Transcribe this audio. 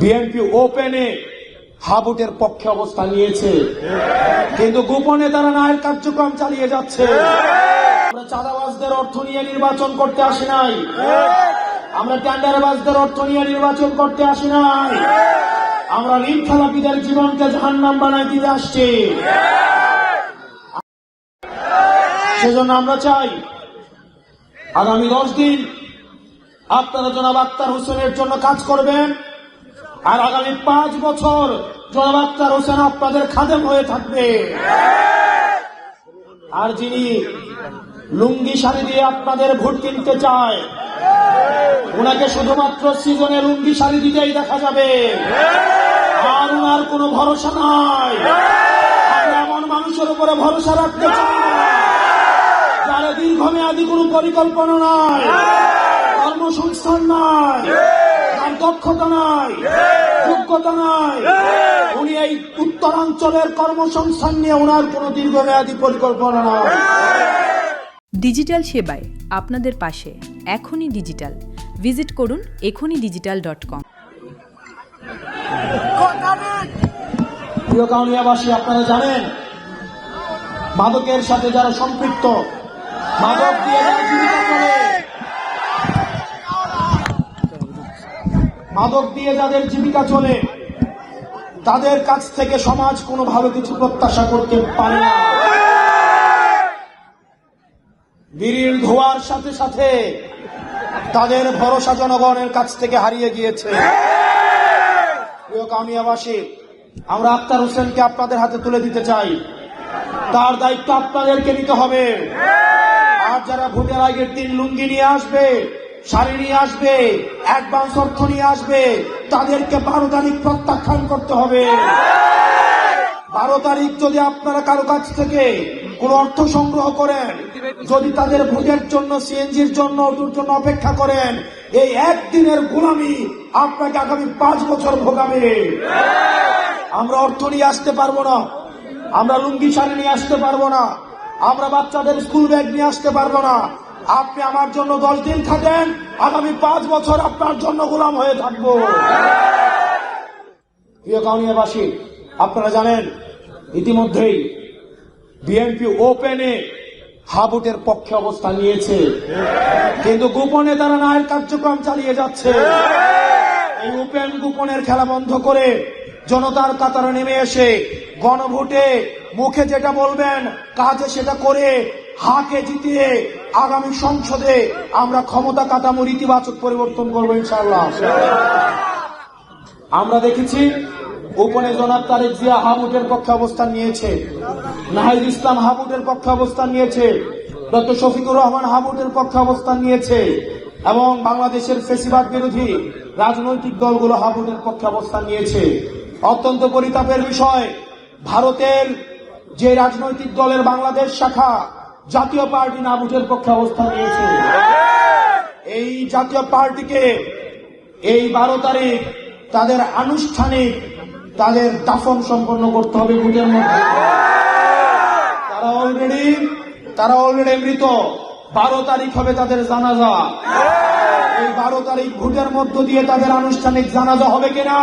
BNP ওপেনে হাবুটের পক্ষে অবস্থান নিয়েছে। কিন্তু গোপনে তারা নায়ের কার্যক্রম চালিয়ে যাচ্ছে। আমরা চাঁদাবাজদের অর্থ নিয়ে নির্বাচন করতে আসি নাই। আমরা টেন্ডারবাজদের অর্থ নিয়ে নির্বাচন করতে আসি নাই। আমরা ঋণ খেলাপিদের জীবনকে জাহান্নাম বানাই দিতে আসছি। সেজন্য আমরা চাই, আগামী দশ দিন আপনারা জনাব আক্তার হোসেনের জন্য কাজ করবেন। আর আগামী পাঁচ বছর জনাব আক্তার হোসেন আপনাদের খাদেম হয়ে থাকবে। আর যিনি লুঙ্গি শাড়ি দিয়ে আপনাদের ভোট কিনতে চায়, ওনাকে শুধুমাত্র সিজনে লুঙ্গি শাড়ি দিতেই দেখা যাবে। আর ওনার কোনো ভরসা নাই। এমন মানুষের উপরে ভরসা রাখতে না যার দীর্ঘমেয়াদী কোনো পরিকল্পনা নাই, কর্মসংস্থান নাই দক্ষতা নাই। যোগ্যতা নাই। উনি এই উত্তরাঞ্চলের কর্মসংস্থান নিয়ে ওনার কোনো দীর্ঘমেয়াদী পরিকল্পনা নাই। ডিজিটাল সেবায় আপনাদের পাশে এখনই ডিজিটাল। ভিজিট করুন এখনই ডিজিটাল ডট কম প্রিয় কাউনিয়াবাসী আপনারা জানেন মাদকের সাথে যারা সম্পৃক্ত মাদক দিয়ে যারা জীবিকা চলে মাদক দিয়ে যাদের জীবিকা চলে, তাদের কাছ থেকে সমাজ কোনো ভালো কিছু প্রত্যাশা করতে পারে না। বিড়ির ধোয়ার সাথে সাথে তাদের ভরসা জনগণের কাছ থেকে হারিয়ে গিয়েছে। কামিয়াবাসী, আমরা আক্তার হোসেনকে আপনাদের হাতে তুলে দিতে চাই। তার দায়িত্ব আপনাদেরকে নিতে হবে। আর যারা ভোটের আগের দিন লুঙ্গি নিয়ে আসবে শাড়ি নিয়ে আসবে, অ্যাডভান্স অর্থ নিয়ে আসবে, তাদেরকে বারো তারিখ প্রত্যাখ্যান করতে হবে। বারো তারিখ যদি আপনারা কারও কাছ থেকে কোন অর্থ সংগ্রহ করেন, যদি তাদের ভোটের জন্য, সিএনজির জন্য অটোর জন্য অপেক্ষা করেন, এই একদিনের গোলামি আপনাকে আগামী পাঁচ বছর ভোগাবে। আমরা অর্থ নিয়ে আসতে পারব না, আমরা লুঙ্গি শাড়ি নিয়ে আসতে পারব না, আমরা বাচ্চাদের স্কুল ব্যাগ নিয়ে আসতে পারব না আপনি আমার জন্য দশ দিন থাকেন, আগামী পাঁচ বছর আপনার জন্য গোলাম হয়ে থাকব। প্রিয় কাউনিয়াবাসী, আপনারা জানেন, ইতিমধ্যেই বিএনপি ওপেনে হাবুটের পক্ষে অবস্থান নিয়েছে। কিন্তু গোপনে তারা নায়ের কার্যক্রম চালিয়ে যাচ্ছে। এই ওপেন গোপনের খেলা বন্ধ করে জনতার কাতারে নেমে এসে গণভোটে মুখে যেটা বলবেন, কাজে সেটা করে হাকে জিতিয়ে আগামী সংসদে আমরা ক্ষমতা কাঠামোর ইতিবাচক পরিবর্তন করব ইনশাআল্লাহ। আমরা দেখেছি জনাব তারেক জিয়া হাবুটের পক্ষে অবস্থান নিয়েছে, নাহিদ ইসলাম হাবুটের পক্ষে অবস্থান নিয়েছে, ডক্টর শফিকুর রহমান হাবুটের পক্ষে অবস্থান নিয়েছে, এবং বাংলাদেশের ফেসিবাদ বিরোধী রাজনৈতিক দলগুলো হাবুটের পক্ষে অবস্থান নিয়েছে। অত্যন্ত পরিতাপের বিষয়, ভারতের যে রাজনৈতিক দলের বাংলাদেশ শাখা জাতীয় পার্টি নাবুটের পক্ষে অবস্থান নিয়েছে। এই জাতীয় পার্টিকে এই বারো তারিখ তাদের আনুষ্ঠানিক তাদের দাফন সম্পন্ন করতে হবে ভোটের মধ্যে। তারা অলরেডি তারা অলরেডি মৃত। বারো তারিখ হবে তাদের জানাজা। এই বারো তারিখ ভোটের মধ্য দিয়ে তাদের আনুষ্ঠানিক জানাজা হবে কিনা?